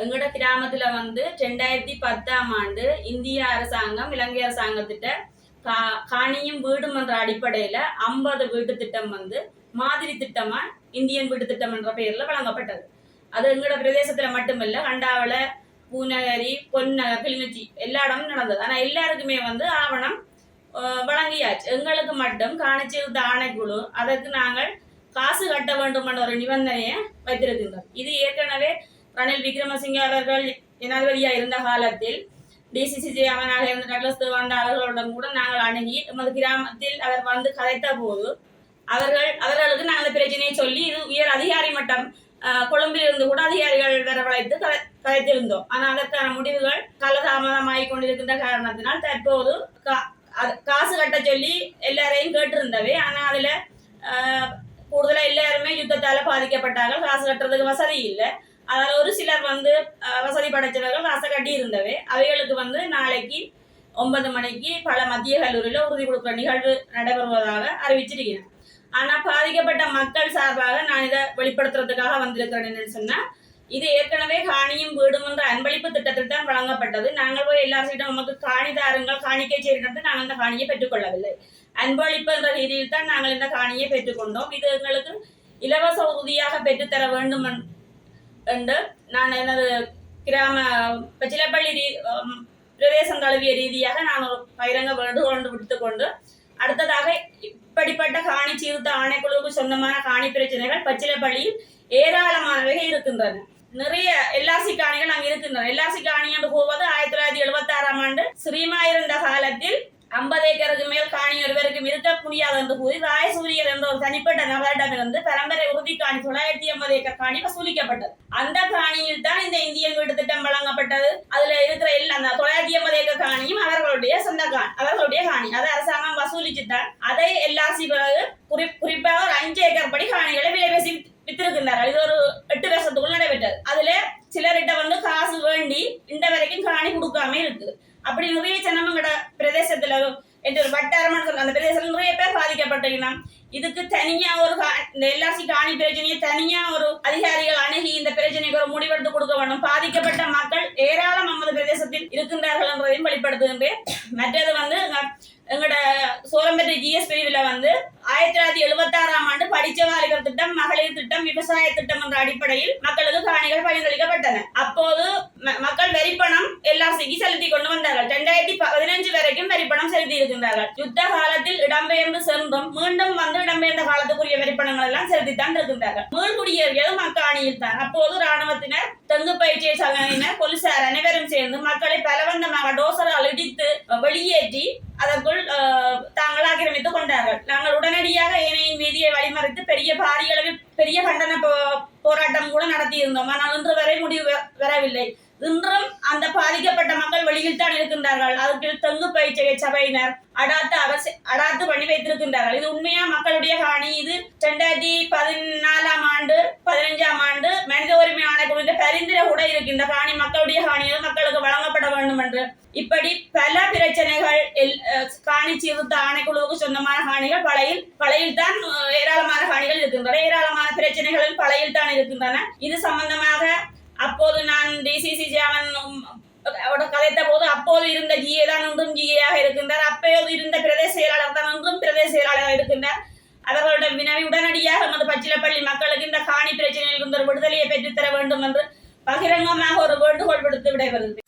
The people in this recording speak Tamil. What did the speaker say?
எங்களோட கிராமத்துல வந்து ரெண்டாயிரத்தி பத்தாம் ஆண்டு இந்திய அரசாங்கம் இலங்கை அரசாங்கத்திட்ட கா காணியும் வீடும் என்ற அடிப்படையில ஐம்பது வீட்டு திட்டம் வந்து மாதிரி திட்டமா இந்தியன் வீட்டு திட்டம் என்ற பெயர்ல வழங்கப்பட்டது. அது எங்களோட பிரதேசத்துல மட்டுமல்ல கண்டாவள பூநகரி பொன்னகர் கிளிநொச்சி எல்லா இடமும் நடந்தது. ஆனா எல்லாருக்குமே வந்து ஆவணம் வழங்கியாச்சு. எங்களுக்கு மட்டும் காணிச்சிருந்த ஆணைக்குழு அதற்கு நாங்கள் காசு கட்ட வேண்டும் என்ற ஒரு நிபந்தனையை வைத்திருக்கின்றோம். இது ஏற்கனவே ரணில் விக்ரமசிங்க அவர்கள் ஜனாதிபதியா இருந்த காலத்தில் டிசிசி ஜெயமனாக இருந்த டக்ளஸ் தேவாண்ட அவர்களுடன் கூட நாங்கள் அணுகி எமது கிராமத்தில் அவர் வந்து கதைத்த போது அவர்கள் அவர்களுக்கு நாங்கள் பிரச்சனையை சொல்லி இது உயர் அதிகாரி மட்டம் கொழும்பில் இருந்து கூட அதிகாரிகள் வரவழைத்து கதைத்திருந்தோம். ஆனால் அதற்கான முடிவுகள் காலதாமதமாகி கொண்டிருக்கின்ற காரணத்தினால் தற்போது காசு கட்ட சொல்லி எல்லாரையும் கேட்டிருந்தவை. ஆனால் அதுல கூடுதலாக எல்லாருமே யுத்தத்தால் பாதிக்கப்பட்டார்கள். காசு கட்டுறதுக்கு வசதி இல்லை. அதில் ஒரு சிலர் வந்து வசதி படைச்சவர்கள் காசை கட்டி இருந்தவை அவைகளுக்கு வந்து நாளைக்கு ஒன்பது மணிக்கு பல மத்திய கல்லூரியில் உறுதி கொடுக்குற நிகழ்வு நடைபெறுவதாக அறிவிச்சிருக்கிறேன் ஆனால் பாதிக்கப்பட்ட மக்கள் சார்பாக நான் இதை வெளிப்படுத்துறதுக்காக வந்திருக்கிறேன் என்னன்னு சொன்னால் இது ஏற்கனவே காணியும் வீடும் என்ற அன்பளிப்பு திட்டத்தில் தான் வழங்கப்பட்டது. நாங்கள் போய் எல்லார்கிட்டும் நமக்கு காணி தாருங்கள் காணிக்கை செய்கிறது நாங்கள் இந்த காணியை பெற்றுக்கொள்ளவில்லை. அன்பளிப்பு என்ற ரீதியில் தான் நாங்கள் இந்த காணியை பெற்றுக்கொண்டோம். இது எங்களுக்கு இலவச உறுதியாக பெற்றுத்தர வேண்டும் என்று நான் எனது கிராம பச்சிலப்பள்ளி ரீ- பிரதேசம் தழுவிய ரீதியாக நான் ஒரு பகிரங்க வேண்டுகோள் விடுத்துக்கொண்டு அடுத்ததாக இப்படிப்பட்ட காணி சீர்த்த ஆணைக்குழுவுக்கு சொந்தமான காணி பிரச்சனைகள் பச்சிலப்பள்ளியில் ஏராளமானவை இருக்கின்றன நிறைய எல்லாசி காணிகள் அங்கு இருக்கின்றன எல்லாசி காணி என்று போவது ஆயிரத்தி தொள்ளாயிரத்தி எழுபத்தி ஆறாம் ஆண்டு ஸ்ரீமா இருந்த காலத்தில் ஐம்பது ஏக்கருக்கு மேல் காணி ஒருவருக்கும் இருக்க முடியாது என்று கூறி ராயசூரியர் என்ற ஒரு தனிப்பட்ட நபரிடமிருந்து பரம்பரை உறுதி காணி தொள்ளாயிரத்தி ஐம்பது ஏக்கர் காணி வசூலிக்கப்பட்டது. அந்த காணியில் தான் இந்த இந்தியன் வீட்டு திட்டம் வழங்கப்பட்டது. அதுல இருக்கிற எல்லா அந்த தொள்ளாயிரத்தி ஐம்பது ஏக்கர் காணியும் அவர்களுடைய சொந்த காணி அவர்களுடைய காணி. அதை அரசாங்கம் வசூலிச்சுதான் அதை எல்லா பிறகு குறி குறிப்பாக ஒரு அஞ்சு ஏக்கர் படி காணிகளை விலை பேசி வித்திருக்கின்றார்கள் இது ஒரு எட்டு வருஷத்துக்குள் நடைபெற்றது அதுல சிலர்கிட்ட வந்து காசு வேண்டி இந்த வரைக்கும் காணி கொடுக்காம இருக்குது அப்படி நிறைய ஜனமங்கட பிரதேசத்துல என்ற சொல்ல அந்த பிரதேசத்துல நிறைய பேர் பாதிக்கப்பட்டிருக்கலாம். இதுக்கு தனியா ஒரு கா- இந்த எல்ஆர்சி காணி பிரச்சனையை தனியா ஒரு அதிகாரிகள் அணுகி இந்த பிரச்சனைக்கு ஒரு முடிவெடுத்து கொடுக்க வேண்டும். பாதிக்கப்பட்ட மக்கள் ஏராளம் நமது பிரதேசத்தில் இருக்கின்றார்கள் என்பதையும் வெளிப்படுத்துகின்றேன். மற்றது வந்து எங்களோட சோழம்பேட்டை ஜிஎஸ் பிரிவில் வந்து ஆயிரத்தி தொள்ளாயிரத்தி எழுபத்தி ஆறாம் ஆண்டு படிச்ச வாலிபர் திட்டம் மகளிர் திட்டம் விவசாய திட்டம் என்ற அடிப்படையில் மக்களுக்கு காணிகள் பகிர்ந்தளிக்கப்பட்டன. அப்போது மக்கள் வரிப்பணம் எல்ஆர்சிக்கு செலுத்தி கொண்டு வந்தார்கள். இரண்டாயிரத்தி பதினஞ்சு வரைக்கும் வரிப்பணம் செலுத்தி இருக்கின்றார்கள். யுத்த காலத்தில் இடம்பெயர்ந்து சென்றும் மீண்டும் வந்து இடம்பெயர்ந்த காலத்துக்குரிய வரிப்பணங்கள் எல்லாம் செலுத்தித்தான் இருக்கின்றார்கள். மீள்குடியேறியது மக்காணியில் தான் அப்போது ராணுவத்தினர் தெங்கு பயிற்சியை சங்கத்தினர் போலீசார் அனைவரும் சேர்ந்து மக்களை பலவந்தமாக டோசரால் இடித்து வெளியேற்றி அதற்குள் தாங்கள் ஆக்கிரமித்துக் கொண்டார்கள். உடனடியாக ஏனையின் வீதியை வழிமறித்து பெரிய பாரிய அளவில் பெரிய கண்டன போராட்டம் கூட நடத்தி இருந்தோம் ஆனால் இன்று வரை முடிவு வரவில்லை. இன்றும் அந்த பாதிக்கப்பட்ட மக்கள் வெளியில் தான் இருக்கின்றார்கள். அதற்கு தெங்கு பயிற்சிய சபையினர் அடாத்து அவசி அடாத்து பண்ணி வைத்திருக்கின்றார்கள். இது உண்மையா? மக்களுடைய காணி இது ரெண்டாயிரத்தி பதினாலாம் ஆண்டு பதினஞ்சாம் ஆண்டு மனித உரிமை ஆணைக்குழுவின் பரிந்துரை கூட இருக்கின்ற காணி மக்களுடைய காணிகள் மக்களுக்கு வழங்கப்பட வேண்டும் என்று. இப்படி பல பிரச்சனைகள் எல்- அஹ் காணி சீர்திருத்த ஆணைக்குழுவுக்கு சொந்தமான காணிகள் பழையில் பழையில் தான் ஏராளமான காணிகள் இருக்கின்றன. ஏராளமான பிரச்சனைகளும் பழையில் தான் இருக்கின்றன. இது சம்பந்தமாக அப்போது நான் டிசிசி ஜாவன் போது அப்போது இருந்த ஜிஏ தான் இன்றும் ஜிஏயாக இருக்கின்றார். அப்போது இருந்த பிரதேச செயலாளர் தான் இன்றும் பிரதேச செயலாளராக இருக்கின்றார். அவர்களுடைய வினவி உடனடியாக நமது பச்சிலப்பள்ளி மக்களுக்கு இந்த காணி பிரச்சனையில் இருந்த ஒரு விடுதலையை பெற்றுத்தர வேண்டும் என்று பகிரங்கமாக ஒரு வேண்டுகோள் விடுத்து விடைபெறுகிறேன்.